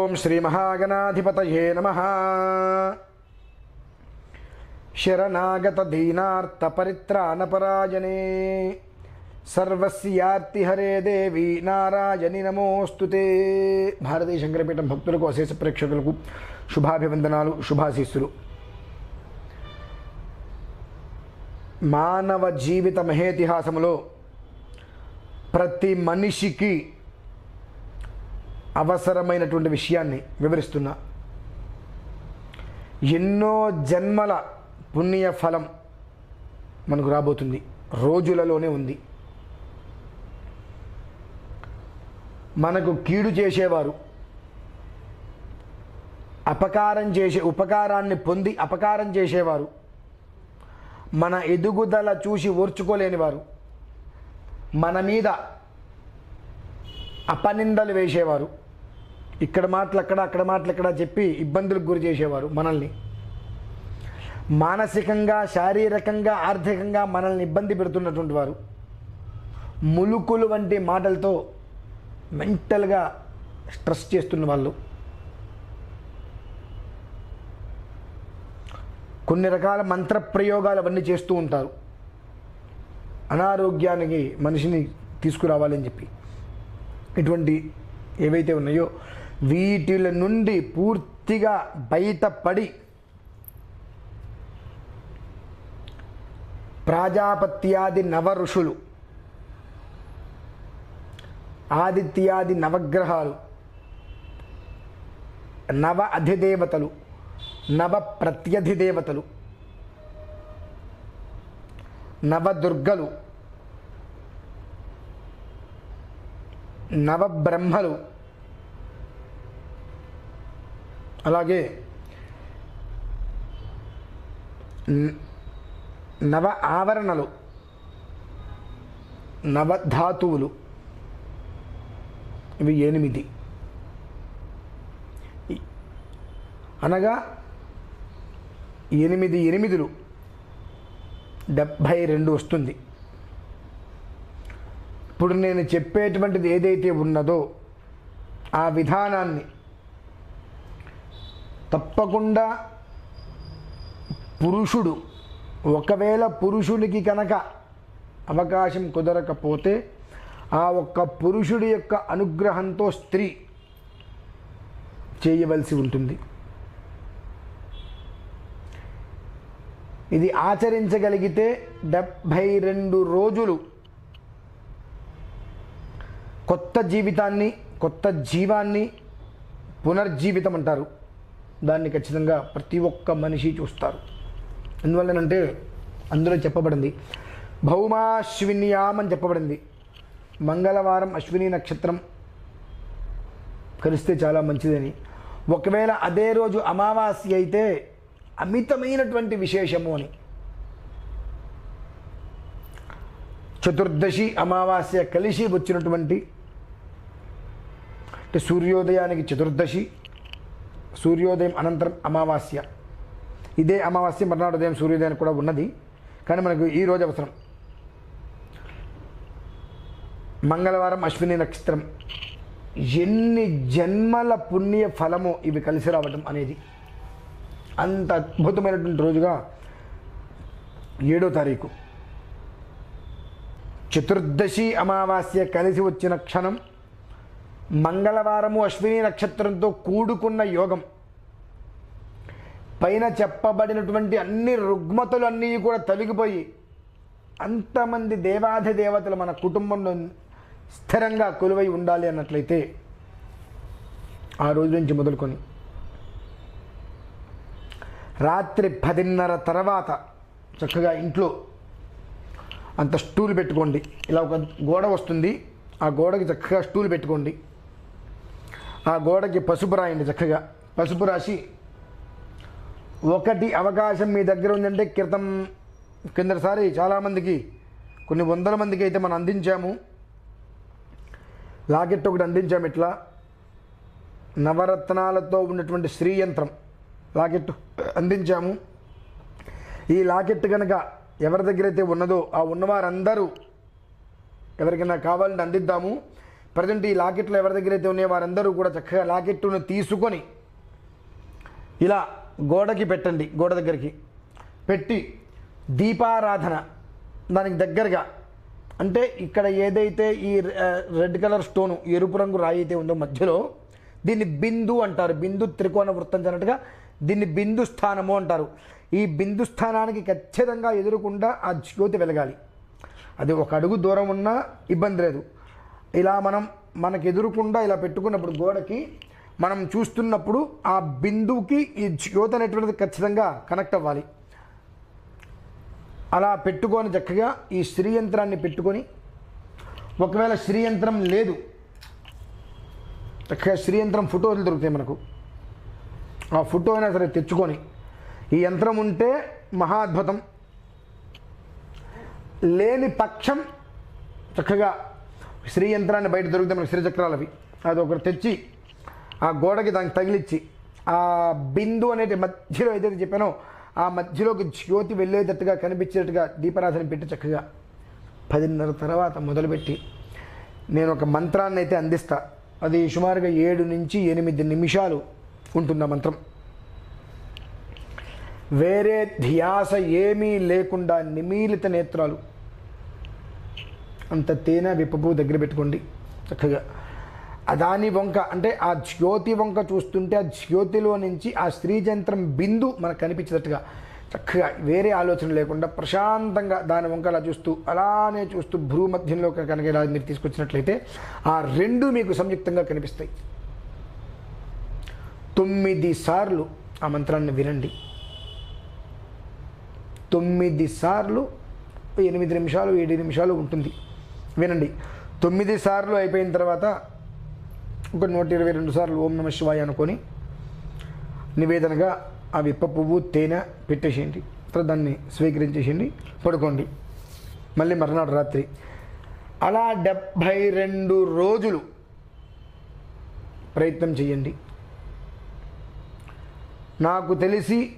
ఓం శ్రీ మహాగణాధిపతయే నమ. శరణాగత దీనార్త పరిత్రాణపరాయణే సర్వస్యార్తి హరే దేవి నారాయణి నమోస్తుతే భారతీయ శంకరపీఠం భక్తులకు అశేష ప్రేక్షకులకు శుభాభివందనాలు శుభాశీస్సులు. మానవ జీవిత మహేతిహాసములో ప్రతి మనిషికి అవసరమైనటువంటి విషయాన్ని వివరిస్తున్నా. ఎన్నో జన్మల పుణ్య ఫలం మనకు రాబోతుంది. రోజులలోనే ఉంది. మనకు కీడు చేసేవారు అపకారం చేసే ఉపకారాన్ని పొంది అపకారం చేసేవారు మన ఎదుగుదల చూసి ఓర్చుకోలేనివారు మన మీద అపనిందలు వేసేవారు ఇక్కడ మాటలు అక్కడ అక్కడ మాటలు ఇక్కడ చెప్పి ఇబ్బందులకు గురి చేసేవారు మనల్ని. మానసికంగా శారీరకంగా ఆర్థికంగా మనల్ని ఇబ్బంది పెడుతున్నటువంటి వారు ములుకులు వంటి మాటలతో మెంటల్గా స్ట్రెస్ చేస్తున్న వాళ్ళు. కొన్ని రకాల మంత్ర ప్రయోగాలు అవన్నీ చేస్తూ ఉంటారు. అనారోగ్యానికి మనిషిని తీసుకురావాలని చెప్పి. ఇటువంటి ఏవైతే ఉన్నాయో వీటిల నుండి పూర్తిగా బయటపడి ప్రాజాపత్యాది నవ ఋషులు ఆదిత్యాది నవగ్రహాలు నవ అధిదేవతలు నవ ప్రత్యధిదేవతలు నవదుర్గలు నవబ్రహ్మలు అలాగే నవ ఆవరణలు నవధాతువులు ఇవి ఎనిమిది. అనగా ఎనిమిది ఎనిమిదిలు డెబ్భై రెండు వస్తుంది. ఇప్పుడు నేను చెప్పేటువంటిది ఏదైతే ఉన్నదో ఆ విధానాన్ని తప్పకుండా పురుషుడు ఒకవేళ పురుషునికి కనుక అవకాశం కుదరకపోతే ఆ ఒక్క పురుషుడి యొక్క అనుగ్రహంతో స్త్రీ చేయవలసి ఉంటుంది. ఇది ఆచరించగలిగితే డెబ్భై రెండు రోజులు కొత్త జీవితాన్ని కొత్త జీవాన్ని పునర్జీవితం అంటారు. దాన్ని ఖచ్చితంగా ప్రతి ఒక్క మనిషి చూస్తారు. ఎందువల్లనంటే అందులో చెప్పబడింది భౌమాశ్విన్యాం అని చెప్పబడింది. మంగళవారం అశ్విని నక్షత్రం కలిస్తే చాలా మంచిదని. ఒకవేళ అదే రోజు అమావాస్య అయితే అమితమైనటువంటి విశేషము అని. చతుర్దశి అమావాస్య కలిసి వచ్చినటువంటి అంటే సూర్యోదయానికి చతుర్దశి సూర్యోదయం అనంతరం అమావాస్య. ఇదే అమావాస్య మర్నాడు ఉదయం సూర్యోదయం కూడా ఉన్నది. కానీ మనకు ఈ రోజు అవసరం. మంగళవారం అశ్విని నక్షత్రం. ఎన్ని జన్మల పుణ్య ఫలము ఇవి కలిసి రావటం అనేది అంత అద్భుతమైనటువంటి రోజుగా ఏడో తారీఖు. చతుర్దశి అమావాస్య కలిసి వచ్చిన క్షణం మంగళవారము అశ్విని నక్షత్రంతో కూడుకున్న యోగం. పైన చెప్పబడినటువంటి అన్ని రుగ్మతలు అన్నీ కూడా తొలగిపోయి అంతమంది దేవాది దేవతలు మన కుటుంబంలో స్థిరంగా కొలువై ఉండాలి అన్నట్లయితే ఆ రోజు నుంచి మొదలుకొని రాత్రి పదిన్నర తర్వాత చక్కగా ఇంట్లో అంత స్టూల్ పెట్టుకోండి. ఇలా ఒక గోడ వస్తుంది. ఆ గోడకి చక్కగా స్టూల్ పెట్టుకోండి. ఆ గోడకి పసుపు రాయండి చక్కగా. పసుపు రాసి ఒకటి అవకాశం మీ దగ్గర ఉందంటే క్రితం కిందసారి చాలామందికి కొన్ని వందల మందికి అయితే మనం అందించాము. లాకెట్ ఒకటి అందించాము ఇట్లా. నవరత్నాలతో ఉన్నటువంటి శ్రీ యంత్రం లాకెట్ అందించాము. ఈ లాకెట్ కనుక ఎవరి దగ్గర అయితే ఉన్నదో ఆ ఉన్నవారందరూ ఎవరికైనా కావాలంటే అందిద్దాము. ప్రజెంట్ ఈ లాకెట్లు ఎవరి దగ్గర అయితే ఉన్నాయో వారందరూ కూడా చక్కగా లాకెట్టును తీసుకొని ఇలా గోడకి పెట్టండి గోడ దగ్గరికి. పెట్టి దీపారాధన దానికి దగ్గరగా. అంటే ఇక్కడ ఏదైతే ఈ రెడ్ కలర్ స్టోను ఎరుపు రంగు రాయి అయితే ఉందో మధ్యలో దీన్ని బిందు అంటారు. బిందు త్రికోణ వృత్తం అన్నట్టుగా దీన్ని బిందు స్థానము అంటారు. ఈ బిందు స్థానానికి ఖచ్చితంగా ఎదురుకుండా ఆ జ్యోతి వెలగాలి. అది ఒక అడుగు దూరం ఉన్నా ఇబ్బంది లేదు. ఇలా మనం మనకు ఎదురుకుండా ఇలా పెట్టుకున్నప్పుడు గోడకి మనం చూస్తున్నప్పుడు ఆ బిందువుకి ఈ జ్యోత అనేటువంటిది ఖచ్చితంగా కనెక్ట్ అవ్వాలి. అలా పెట్టుకొని చక్కగా ఈ శ్రీయంత్రాన్ని పెట్టుకొని ఒకవేళ శ్రీయంత్రం లేదు చక్కగా శ్రీయంత్రం ఫోటోలు దొరుకుతాయి మనకు. ఆ ఫోటో అయినా సరే తెచ్చుకొని ఈ యంత్రం ఉంటే మహాద్భుతం. లేని పక్షం చక్కగా శ్రీ యంత్రాన్ని బయట దొరికితే మనకి శ్రీచక్రాలు అవి. అది ఒకటి తెచ్చి ఆ గోడకి దానికి తగిలిచ్చి ఆ బిందు అనేది మధ్యలో ఏదైతే చెప్పానో ఆ మధ్యలోకి జ్యోతి వెళ్ళేటట్టుగా కనిపించేటట్టుగా దీపారాధన పెట్టి చక్కగా పదిన్నర తర్వాత మొదలుపెట్టి నేను ఒక మంత్రాన్ని అయితే అందిస్తా. అది సుమారుగా ఏడు నుంచి ఎనిమిది నిమిషాలు ఉంటుంది ఆ మంత్రం. వేరే ధ్యాస ఏమీ లేకుండా నిమీలిత నేత్రాలు. అంత తేనె విప్పపు దగ్గర పెట్టుకోండి. చక్కగా. అదాని దాని వంక అంటే ఆ జ్యోతి వంక చూస్తుంటే ఆ జ్యోతిలో నుంచి ఆ స్త్రీజంత్రం బిందు మనకు కనిపించేటట్టుగా. చక్కగా వేరే ఆలోచన లేకుండా ప్రశాంతంగా దాని వంక అలా చూస్తూ అలానే చూస్తూ భ్రూ మధ్యంలో కనుక ఇలా మీరు తీసుకొచ్చినట్లయితే ఆ రెండు మీకు సంయుక్తంగా కనిపిస్తాయి. తొమ్మిది సార్లు ఆ మంత్రాన్ని వినండి. తొమ్మిది సార్లు ఎనిమిది నిమిషాలు ఏడు నిమిషాలు ఉంటుంది. వినండి. తొమ్మిది సార్లు అయిపోయిన తర్వాత ఒక నూట ఇరవై రెండు సార్లు ఓం నమ శివాయ అనుకొని నివేదనగా ఆ విప్ప పువ్వు తేనె పెట్టేసేయండి. తర్వాత దాన్ని స్వీకరించేసేయండి. పడుకోండి. మళ్ళీ మర్నాడు రాత్రి. అలా డెబ్భై రెండు రోజులు ప్రయత్నం చేయండి. నాకు తెలిసి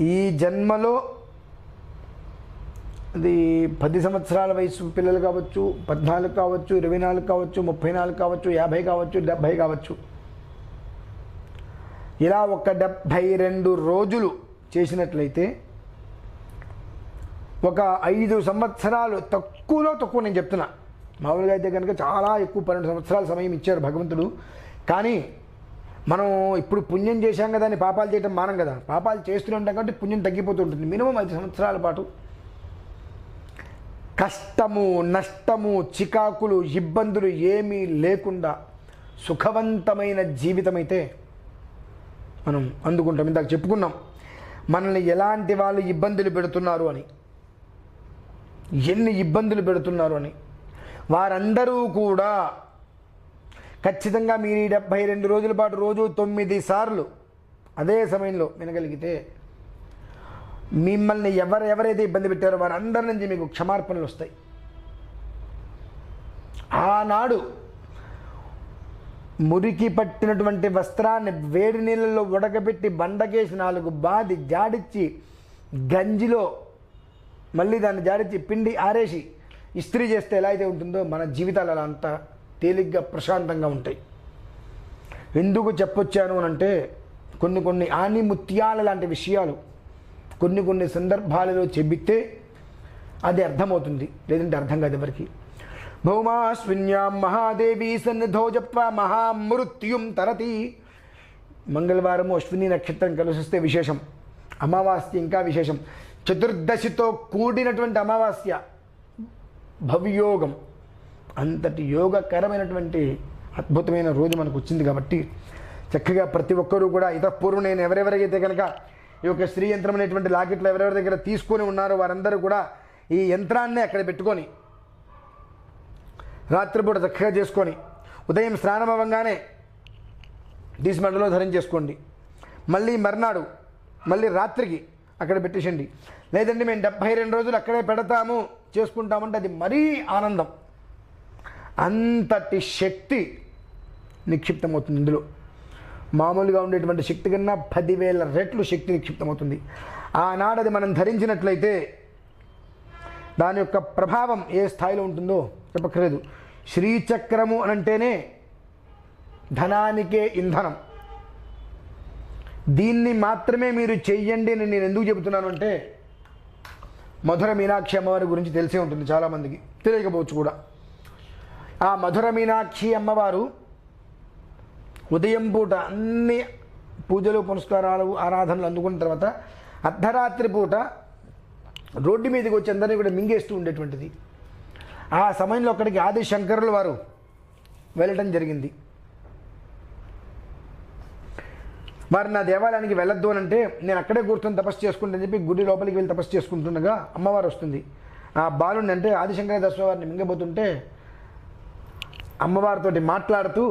ఈ జన్మలో అది పది సంవత్సరాల వయసు పిల్లలు కావచ్చు పద్నాలుగు కావచ్చు ఇరవై నాలుగు కావచ్చు ముప్పై నాలుగు కావచ్చు యాభై కావచ్చు డెబ్భై కావచ్చు. ఇలా ఒక డెబ్భై రెండు రోజులు చేసినట్లయితే ఒక ఐదు సంవత్సరాలు తక్కువలో తక్కువ నేను చెప్తున్నా. మామూలుగా అయితే కనుక చాలా ఎక్కువ పన్నెండు సంవత్సరాల సమయం ఇచ్చారు భగవంతుడు. కానీ మనం ఇప్పుడు పుణ్యం చేశాం కదా అని పాపాలు చేయటం మానం కదా. పాపాలు చేస్తూనే ఉంటాం కాబట్టి పుణ్యం తగ్గిపోతూ ఉంటుంది. మినిమం ఐదు సంవత్సరాల పాటు కష్టము నష్టము చికాకులు ఇబ్బందులు ఏమీ లేకుండా సుఖవంతమైన జీవితమైతే మనం అందుకుంటాం. ఇందాక చెప్పుకున్నాం మనల్ని ఎలాంటి వాళ్ళు ఇబ్బందులు పెడుతున్నారు అని. ఎన్ని ఇబ్బందులు పెడుతున్నారు అని. వారందరూ కూడా ఖచ్చితంగా మీరు ఈ డెబ్భై రెండు రోజుల పాటు రోజు తొమ్మిది సార్లు అదే సమయంలో వినగలిగితే మిమ్మల్ని ఎవరు ఎవరైతే ఇబ్బంది పెట్టారో వారందరి నుంచి మీకు క్షమార్పణలు వస్తాయి. ఆనాడు మురికి పట్టినటువంటి వస్త్రాన్ని వేడి నీళ్ళలో ఉడకబెట్టి బండకేసి నాలుగు బాది జాడిచ్చి గంజిలో మళ్ళీ దాన్ని జాడిచ్చి పిండి ఆరేసి ఇస్త్రీ చేస్తే ఎలా అయితే ఉంటుందో మన జీవితాలు అలా అంతా తేలిగ్గా ప్రశాంతంగా ఉంటాయి. ఎందుకు చెప్పొచ్చాను అని అంటే కొన్ని కొన్ని ఆనిముత్యాల లాంటి విషయాలు కొన్ని కొన్ని సందర్భాలలో చెబితే అది అర్థమవుతుంది. లేదంటే అర్థం కాదు ఎవరికి. భౌమాశ్విన్యాం మహాదేవి సన్నిధో జప్వా మహామృత్యుం తరతి. మంగళవారం అశ్విని నక్షత్రం కలిసిస్తే విశేషం. అమావాస్య ఇంకా విశేషం. చతుర్దశితో కూడినటువంటి అమావాస్య భవ్యోగం. అంతటి యోగకరమైనటువంటి అద్భుతమైన రోజు మనకు వచ్చింది కాబట్టి చక్కగా ప్రతి ఒక్కరూ కూడా ఇతపూర్వం నేను ఎవరెవరైతే కనుక ఈ యొక్క స్త్రీ యంత్రం అనేటువంటి లాకెట్లు ఎవరెవరి దగ్గర తీసుకొని ఉన్నారో వారందరూ కూడా ఈ యంత్రాన్ని అక్కడ పెట్టుకొని రాత్రిపూట చక్కగా చేసుకొని ఉదయం స్నానం అవ్వగానే తీసి మండలో ధరించేసుకోండి మళ్ళీ మర్నాడు మళ్ళీ రాత్రికి అక్కడ పెట్టేసండి లేదండి మేము డెబ్భై రెండు రోజులు అక్కడే పెడతాము చేసుకుంటామంటే అది మరీ ఆనందం. అంతటి శక్తి నిక్షిప్తమవుతుంది ఇందులో. మామూలుగా ఉండేటువంటి శక్తి కన్నా పదివేల రెట్లు శక్తి నిక్షిప్తమవుతుంది. ఆనాడది మనం ధరించినట్లయితే దాని యొక్క ప్రభావం ఏ స్థాయిలో ఉంటుందో చెప్పక్కర్లేదు. శ్రీచక్రము అని అంటేనే ధనానికే ఇంధనం. దీన్ని మాత్రమే మీరు చెయ్యండి అని నేను ఎందుకు చెబుతున్నాను అంటే మధుర మీనాక్షి అమ్మవారి గురించి తెలిసే ఉంటుంది చాలామందికి. తెలియకపోవచ్చు కూడా. ఆ మధుర మీనాక్షి అమ్మవారు ఉదయం పూట అన్ని పూజలు పునస్కారాలు ఆరాధనలు అందుకున్న తర్వాత అర్ధరాత్రి పూట రోడ్డు మీదకి వచ్చి అందరినీ కూడా మింగేస్తూ ఉండేటువంటిది. ఆ సమయంలో అక్కడికి ఆది శంకరుల వారు వెళ్ళటం జరిగింది. వారు నా దేవాలయానికి వెళ్ళొద్దు అని అంటే నేను అక్కడే కూర్చొని తపస్సు చేసుకుంటానని చెప్పి గుడి లోపలికి వెళ్ళి తపస్సు చేసుకుంటుండగా అమ్మవారు వస్తుంది. ఆ బాలుని అంటే ఆదిశంకర దర్శన వారిని మింగబోతుంటే అమ్మవారితోటి మాట్లాడుతూ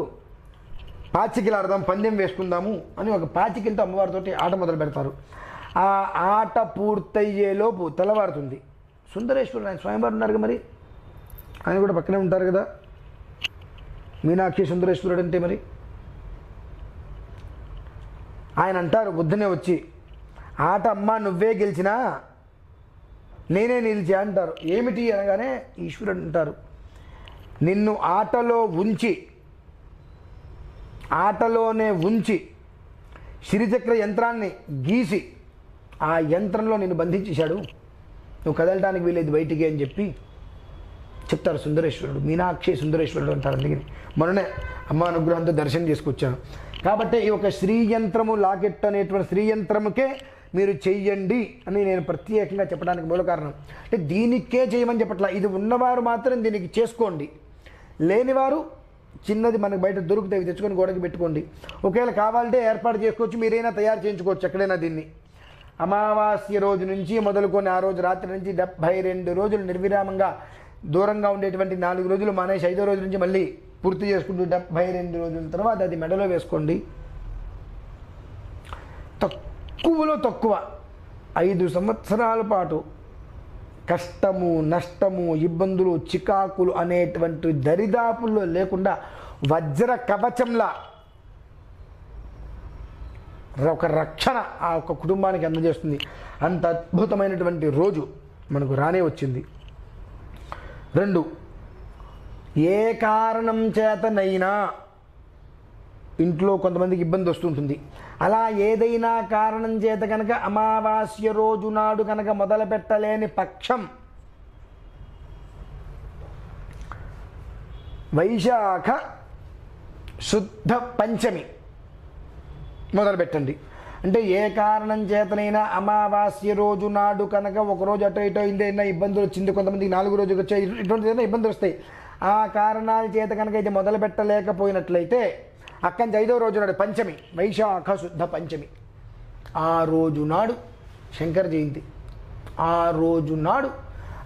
పాచికలాడదాం పందెం వేసుకుందాము అని ఒక పాచికలతో అమ్మవారితోటి ఆట మొదలు పెడతారు. ఆ ఆట పూర్తయ్యేలోపు తెల్లవారుతుంది. సుందరేశ్వరుడు ఆయన స్వయంవారు ఉన్నారు కదా మరి? ఆయన కూడా పక్కనే ఉంటారు కదా? మీనాక్షి సుందరేశ్వరుడు అంటే మరి? ఆయన అంటారు బుద్ధనే వచ్చి ఆట అమ్మ నువ్వే గెలిచినా నేనే నిలిచా అంటారు. ఏమిటి అనగానే ఈశ్వరుడు అంటారు నిన్ను ఆటలో ఉంచి ఆటలోనే ఉంచి సిరిచక్ర యంత్రాన్ని గీసి ఆ యంత్రంలో నేను బంధించేశాడు. నువ్వు కదలడానికి వీలేదు బయటికి అని చెప్పి చెప్తారు సుందరేశ్వరుడు. మీనాక్షి సుందరేశ్వరుడు అంటారు అందుకని. మొన్ననే అమ్మ అనుగ్రహంతో దర్శనం చేసుకొచ్చాను. కాబట్టి ఈ యొక్క శ్రీయంత్రము లాకెట్ అనేటువంటి శ్రీయంత్రముకే మీరు చెయ్యండి అని నేను ప్రత్యేకంగా చెప్పడానికి మూల కారణం. అంటే దీనికే చేయమని చెప్పట్లా. ఇది ఉన్నవారు మాత్రం దీనికి చేసుకోండి. లేనివారు చిన్నది మనకు బయట దొరుకుతాయి తెచ్చుకొని గోడకి పెట్టుకోండి. ఒకవేళ కావాలంటే ఏర్పాటు చేసుకోవచ్చు మీరైనా తయారు చేయించుకోవచ్చు ఎక్కడైనా దీన్ని. అమావాస్య రోజు నుంచి మొదలుకొని ఆ రోజు రాత్రి నుంచి డెబ్భై రెండు రోజులు నిర్విరామంగా దూరంగా ఉండేటువంటి నాలుగు రోజులు మానేసి ఐదో రోజు నుంచి మళ్ళీ పూర్తి చేసుకుంటూ డెబ్భై రెండు రోజుల తర్వాత అది మెడలో వేసుకోండి. తక్కువలో తక్కువ. ఐదు సంవత్సరాల పాటు కష్టము నష్టము ఇబ్బందులు చికాకులు అనేటువంటి దరిదాపుల్లో లేకుండా వజ్ర కవచంలా ఒక రక్షణ ఆ ఒక కుటుంబానికి అందజేస్తుంది. అంత అద్భుతమైనటువంటి రోజు మనకు రానే వచ్చింది. రెండు ఏ కారణం చేతనైనా ఇంట్లో కొంతమందికి ఇబ్బంది వస్తుంటుంది అలా ఏదైనా కారణం చేత కనుక అమావాస్య రోజు నాడు కనుక మొదలు పెట్టలేని పక్షం వైశాఖ శుద్ధ పంచమి మొదలుపెట్టండి. అంటే ఏ కారణం చేతనైనా అమావాస్య రోజు నాడు కనుక ఒక రోజు అటో ఇటో ఏదైనా ఇబ్బందులు వచ్చింది. కొంతమందికి నాలుగు రోజులు వచ్చాయి ఇటువంటి ఏదైనా ఇబ్బందులు వస్తాయి. ఆ కారణాల చేత కనుక ఇది మొదలు పెట్టలేకపోయినట్లయితే అక్కడి నుంచి ఐదో రోజు నాడు పంచమి వైశాఖ శుద్ధ పంచమి. ఆ రోజు నాడు శంకర జయంతి. ఆ రోజు నాడు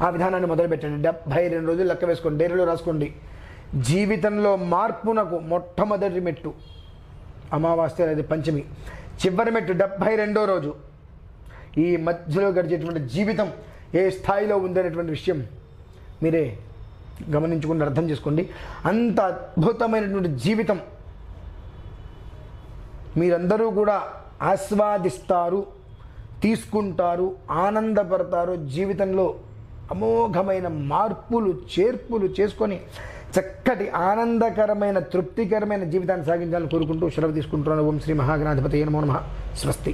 ఆ విధానాన్ని మొదలుపెట్టండి. డెబ్భై రెండు రోజులు లెక్క వేసుకోండి డైరీలో రాసుకోండి. జీవితంలో మార్పునకు మొట్టమొదటి మెట్టు అమావాస్య అనేది పంచమి. చివరి మెట్టు డెబ్భై రెండో రోజు. ఈ మధ్యలో గడిచేటువంటి జీవితం ఏ స్థాయిలో ఉందనేటువంటి విషయం మీరే గమనించుకుని అర్థం చేసుకోండి. అంత అద్భుతమైనటువంటి జీవితం మీరందరూ కూడా ఆస్వాదిస్తారు తీసుకుంటారు ఆనందపడతారు జీవితంలో అమోఘమైన మార్పులు చేర్పులు చేసుకొని చక్కటి ఆనందకరమైన తృప్తికరమైన జీవితాన్ని సాగించాలని కోరుకుంటూ సెలవు తీసుకుంటున్నాను. ఓం శ్రీ మహాగణాధిపతి నమో నమ. స్వస్తి.